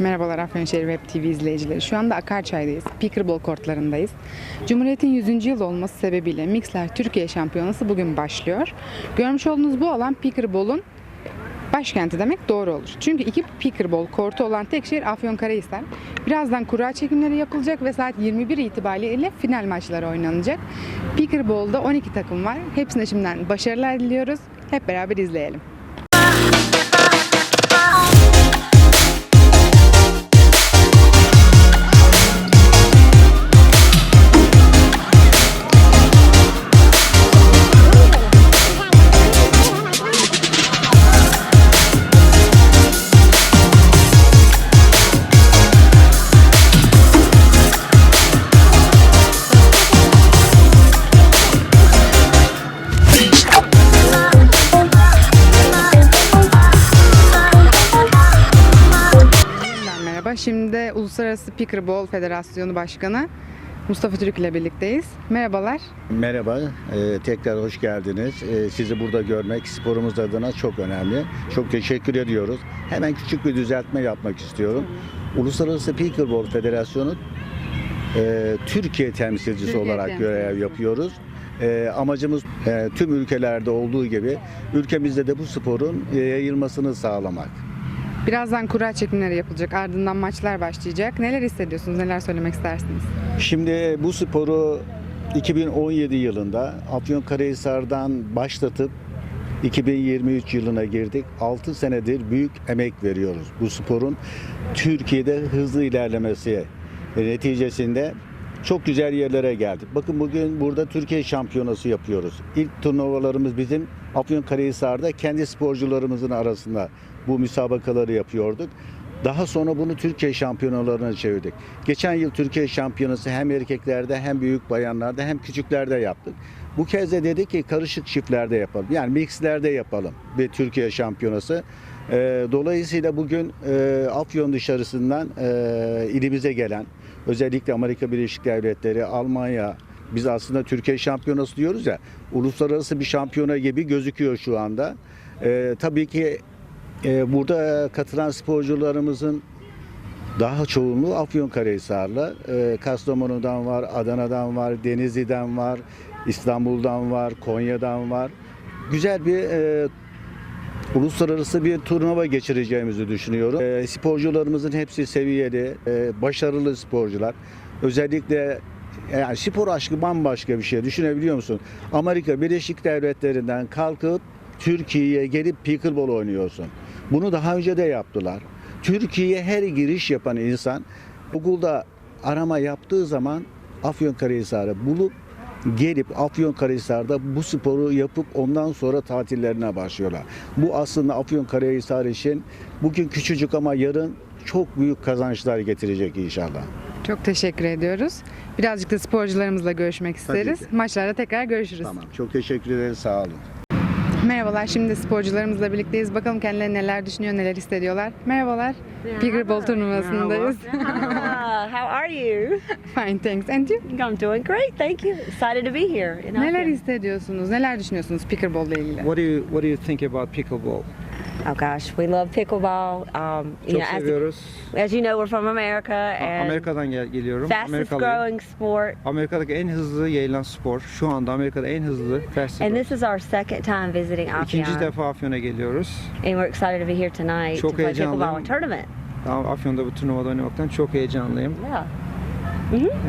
Merhabalar Afyonşehir Web TV izleyicileri. Şu anda Akarçay'dayız. Pickleball kortlarındayız. Cumhuriyet'in 100. yıl olması sebebiyle Mixler Türkiye Şampiyonası bugün başlıyor. Görmüş olduğunuz bu alan Pickleball'un başkenti demek doğru olur. Çünkü iki pickleball kortu olan tek şehir Afyonkarahisar. Birazdan kura çekimleri yapılacak ve saat 21 itibariyle final maçları oynanacak. Pickleball'da 12 takım var. Hepsine şimdiden başarılar diliyoruz. Hep beraber izleyelim. Uluslararası Pickleball Federasyonu Başkanı Mustafa Türk ile birlikteyiz. Merhabalar. Merhaba, e, tekrar hoş geldiniz. E, sizi burada görmek sporumuz adına çok önemli. Çok teşekkür ediyoruz. Hemen küçük bir düzeltme yapmak istiyorum. Uluslararası Pickleball Federasyonu e, Türkiye temsilcisi Türkiye olarak temsilcisi. görev yapıyoruz. E, amacımız e, tüm ülkelerde olduğu gibi ülkemizde de bu sporun e, yayılmasını sağlamak. Birazdan kura çekimleri yapılacak. Ardından maçlar başlayacak. Neler hissediyorsunuz? Neler söylemek istersiniz? Şimdi bu sporu 2017 yılında Afyonkarahisar'dan başlatıp 2023 yılına girdik. 6 senedir büyük emek veriyoruz. Bu sporun Türkiye'de hızlı ilerlemesi neticesinde çok güzel yerlere geldik. Bakın bugün burada Türkiye şampiyonası yapıyoruz. İlk turnuvalarımız bizim Afyonkarahisar'da kendi sporcularımızın arasında bu müsabakaları yapıyorduk. Daha sonra bunu Türkiye şampiyonalarına çevirdik. Geçen yıl Türkiye şampiyonası hem erkeklerde hem büyük bayanlarda hem küçüklerde yaptık. Bu kez de dedik ki karışık çiftlerde yapalım. Yani mixlerde yapalım bir Türkiye şampiyonası. Ee, dolayısıyla bugün e, Afyon dışarısından e, ilimize gelen özellikle Amerika Birleşik Devletleri, Almanya, biz aslında Türkiye şampiyonası diyoruz ya, uluslararası bir şampiyona gibi gözüküyor şu anda. Ee, tabii ki e, burada katılan sporcularımızın daha çoğunluğu Afyonkarahisarlı. E, Kastamonu'dan var, Adana'dan var, Denizli'den var, İstanbul'dan var, Konya'dan var. Güzel bir e, uluslararası bir turnuva geçireceğimizi düşünüyorum. E, sporcularımızın hepsi seviyeli, e, başarılı sporcular. Özellikle yani spor aşkı bambaşka bir şey. Düşünebiliyor musun? Amerika Birleşik Devletleri'nden kalkıp Türkiye'ye gelip pickleball oynuyorsun. Bunu daha önce de yaptılar. Türkiye'ye her giriş yapan insan Google'da arama yaptığı zaman Afyonkarahisar'ı bulup gelip Afyonkarahisar'da bu sporu yapıp ondan sonra tatillerine başlıyorlar. Bu aslında Afyonkarahisar için bugün küçücük ama yarın çok büyük kazançlar getirecek inşallah. Çok teşekkür ediyoruz. Birazcık da sporcularımızla görüşmek isteriz. Maçlarda tekrar görüşürüz. Tamam. Çok teşekkür ederiz. Sağ olun. Merhabalar. Şimdi sporcularımızla birlikteyiz. Bakalım kendileri neler düşünüyor, neler hissediyorlar. Merhabalar. Pickleball turnuvasındayız. How are you? Fine, thanks. And you? I'm doing great, thank you. Excited to be here. Neler hissediyorsunuz? Neler düşünüyorsunuz pickleball ile ilgili? What do you What do you think about pickleball? Oh gosh, we love pickleball. Um, you Çok know, as, seviyoruz. as you know, we're from America A- and Amerika'dan gel geliyorum. fastest Amerikalıyım. growing sport. Amerika'daki en hızlı yayılan spor. Şu anda Amerika'da en hızlı And this is our second time visiting Afyon. İkinci defa Afyon'a geliyoruz. And we're excited to be here tonight Çok to play pickleball tournament. Daha Afyon'da bu turnuvada oynamaktan çok heyecanlıyım. Yeah.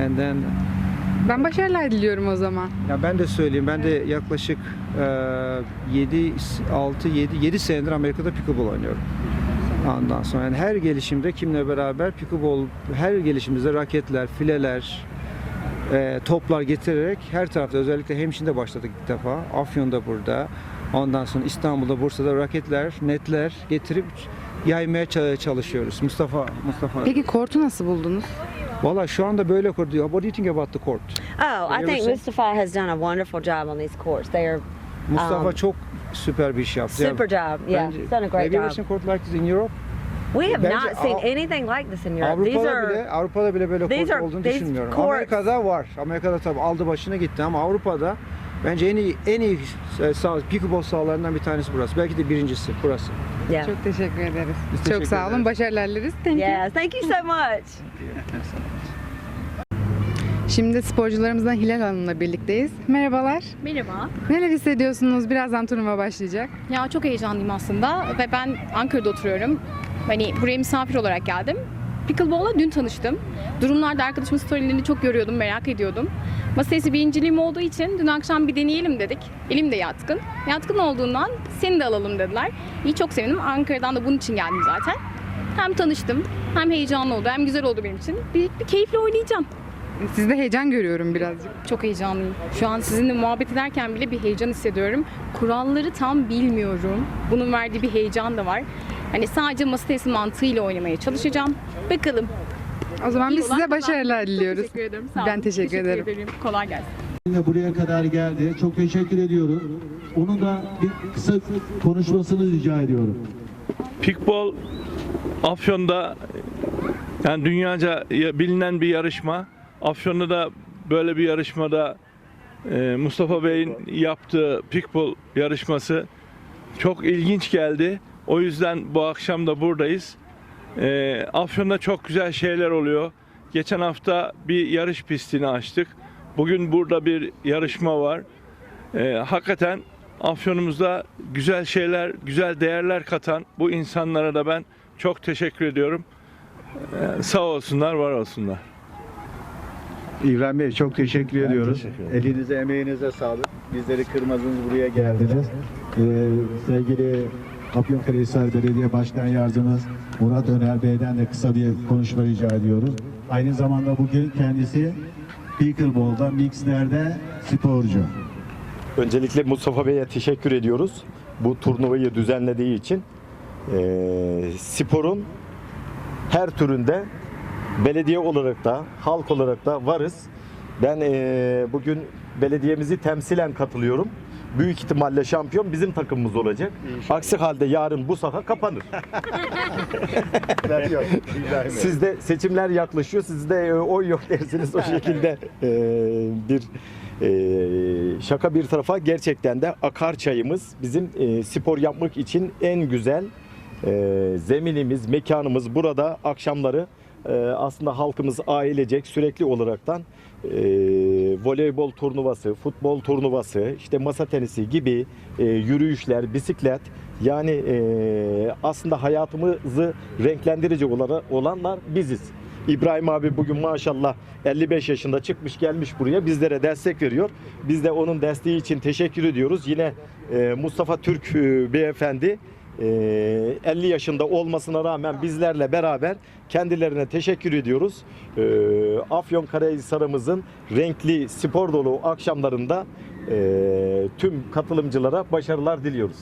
And then Ben başarılar diliyorum o zaman. ya ben de söyleyeyim ben de yaklaşık e, 7 6 7 7 senedir Amerika'da pickleball oynuyorum. Ondan sonra yani her gelişimde kimle beraber pickleball her gelişimizde raketler, fileler, e, toplar getirerek her tarafta özellikle Hemşin'de başladık ilk defa. Afyon'da burada. Ondan sonra İstanbul'da, Bursa'da raketler, netler getirip yaymaya ça- çalışıyoruz. Mustafa, Mustafa. Peki kortu nasıl buldunuz? Valla şu anda böyle court. What do you think about the court? Oh, I you think Mustafa has done a wonderful job on these courts. They are Mustafa Um, çok süper bir iş yaptı. super job. Yeah, Bence- he's done a great Have you ever job. seen court like this in Europe? We have Bence not seen anything like this in Europe. These Avrupa'da are bile Avrupa'da bile böyle these court are- olduğunu these düşünmüyorum. courts- Amerika'da var. Amerika'da tabii aldı başına gitti ama Avrupa'da bence en iyi en iyi e, sağ, pickleball sahalarından bir tanesi burası. Belki de birincisi burası. Yeah. Çok teşekkür ederiz. Biz Çok teşekkür sağ olun. ederiz. Başarılar dileriz. Thank you. Yes, thank you so much. Şimdi sporcularımızdan Hilal Hanım'la birlikteyiz. Merhabalar. Merhaba. Neler hissediyorsunuz? Birazdan turnuva başlayacak. Ya çok heyecanlıyım aslında ve ben Ankara'da oturuyorum. Hani buraya misafir olarak geldim. Pickleball'la dün tanıştım. Durumlarda arkadaşımın storylerini çok görüyordum, merak ediyordum. Masa tenisi birinciliğim olduğu için dün akşam bir deneyelim dedik. Elim de yatkın. Yatkın olduğundan seni de alalım dediler. İyi çok sevindim. Ankara'dan da bunun için geldim zaten. Hem tanıştım, hem heyecanlı oldu, hem güzel oldu benim için. Büyük bir keyifle oynayacağım. Sizde heyecan görüyorum birazcık. Çok heyecanlıyım. Şu an sizinle muhabbet ederken bile bir heyecan hissediyorum. Kuralları tam bilmiyorum. Bunun verdiği bir heyecan da var. Hani sadece masa tenisi mantığıyla oynamaya çalışacağım. Bakalım. O zaman İyi biz olan size başarılar Çok diliyoruz. teşekkür ederim. Sağ Ben olun. teşekkür ederim. Kolay gelsin. buraya kadar geldi. Çok teşekkür ediyoruz. Onun da bir kısa konuşmasını rica ediyorum. Pikbol Afyon'da yani dünyaca ya- bilinen bir yarışma. Afyon'da da böyle bir yarışmada e, Mustafa Bey'in yaptığı pikbol yarışması çok ilginç geldi. O yüzden bu akşam da buradayız. E, Afyon'da çok güzel şeyler oluyor. Geçen hafta bir yarış pistini açtık. Bugün burada bir yarışma var. E, hakikaten Afyon'umuzda güzel şeyler, güzel değerler katan bu insanlara da ben çok teşekkür ediyorum. E, sağ olsunlar, var olsunlar. İbrahim Bey çok teşekkür ediyoruz. teşekkür ederim. Elinize emeğinize sağlık. Bizleri kırmadınız buraya geldiniz. Ee, sevgili Afyonkarahisar Belediye Başkan Yardımcımız Murat Öner Bey'den de kısa bir konuşma rica ediyoruz. Aynı zamanda bugün kendisi Pickleball'da, mixlerde sporcu. Öncelikle Mustafa Bey'e teşekkür ediyoruz. Bu turnuvayı düzenlediği için. Ee, sporun her türünde belediye olarak da halk olarak da varız. Ben ee, bugün belediyemizi temsilen katılıyorum. Büyük ihtimalle şampiyon bizim takımımız olacak. Aksi halde yarın bu saha kapanır. Sizde seçimler yaklaşıyor. Sizde e, oy yok dersiniz o şekilde e, bir e, şaka bir tarafa gerçekten de akar çayımız bizim e, spor yapmak için en güzel e, zeminimiz, mekanımız burada akşamları e, aslında halkımız ailecek sürekli olaraktan e, voleybol turnuvası, futbol turnuvası, işte masa tenisi gibi e, yürüyüşler, bisiklet yani e, aslında hayatımızı renklendirici olanlar biziz. İbrahim abi bugün maşallah 55 yaşında çıkmış gelmiş buraya bizlere destek veriyor. Biz de onun desteği için teşekkür ediyoruz. Yine e, Mustafa Türk e, beyefendi 50 yaşında olmasına rağmen bizlerle beraber kendilerine teşekkür ediyoruz. E, Afyonkarahisar'ımızın renkli spor dolu akşamlarında e, tüm katılımcılara başarılar diliyoruz.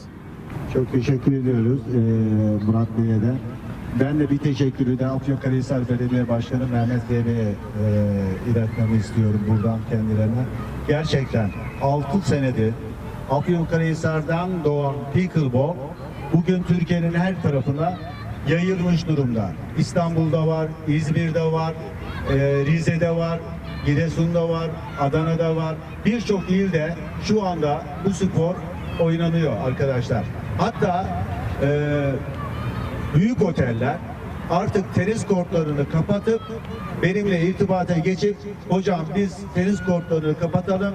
Çok teşekkür ediyoruz ee, Murat Bey'e de. Ben de bir teşekkürü de Afyonkarahisar Belediye Başkanı Mehmet Bey'e e, iletmemi istiyorum buradan kendilerine. Gerçekten 6 senedir Afyonkarahisar'dan doğan pickleball bugün Türkiye'nin her tarafına yayılmış durumda. İstanbul'da var, İzmir'de var, e, Rize'de var, Giresun'da var, Adana'da var. Birçok ilde şu anda bu spor oynanıyor arkadaşlar. Hatta e, büyük oteller artık tenis kortlarını kapatıp benimle irtibata geçip hocam biz tenis kortlarını kapatalım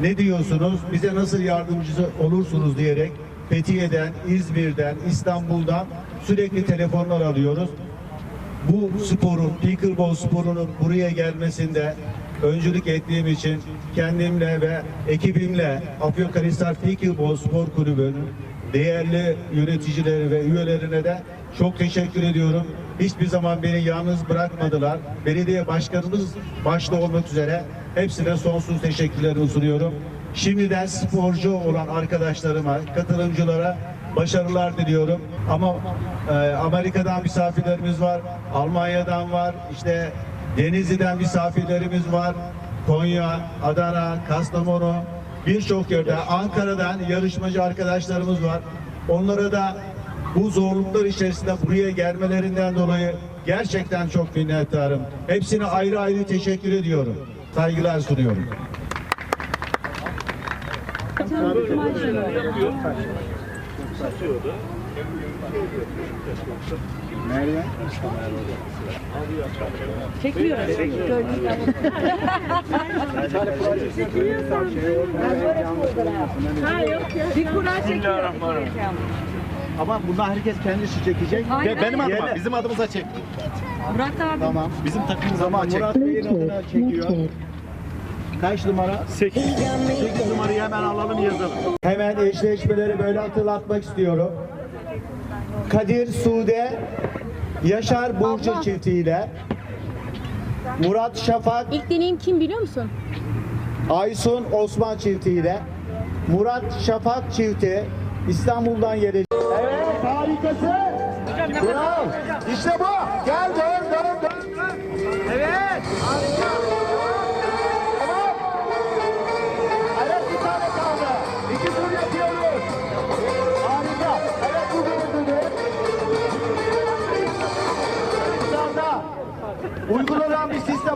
ne diyorsunuz bize nasıl yardımcısı olursunuz diyerek Fethiye'den, İzmir'den, İstanbul'dan sürekli telefonlar alıyoruz. Bu sporun, pickleball sporunun buraya gelmesinde öncülük ettiğim için kendimle ve ekibimle Afyonkarahisar Pickleball Spor Kulübü'nün değerli yöneticileri ve üyelerine de çok teşekkür ediyorum. Hiçbir zaman beni yalnız bırakmadılar. Belediye başkanımız başta olmak üzere hepsine sonsuz teşekkürlerimi sunuyorum. Şimdiden sporcu olan arkadaşlarıma, katılımcılara başarılar diliyorum. Ama e, Amerika'dan misafirlerimiz var, Almanya'dan var, işte Denizli'den misafirlerimiz var, Konya, Adana, Kastamonu, birçok yerde, Ankara'dan yarışmacı arkadaşlarımız var. Onlara da bu zorluklar içerisinde buraya gelmelerinden dolayı gerçekten çok minnettarım. Hepsine ayrı ayrı teşekkür ediyorum. Saygılar sunuyorum. Ama bundan herkes kendisi çekecek. Ve benim adıma, bizim adımıza çek. Murat abi. Tamam. Bizim takımımız adına çek. Murat Bey'in adına çekiyor. Kaç numara? 8. 8 numarayı hemen alalım yazalım. Hemen eşleşmeleri böyle hatırlatmak istiyorum. Kadir Sude Yaşar Burcu çiftiyle Murat Şafak İlk deneyim kim biliyor musun? Aysun Osman çiftiyle Murat Şafak çifti İstanbul'dan gelecek. Evet harikasın. Bravo. İşte bu. Gel dön dön. dön. Evet. Harika.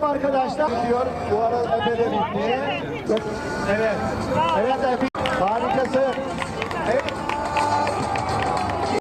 Arkadaşlar. Diyor. Bu arada de bitti. Evet. Evet. epey-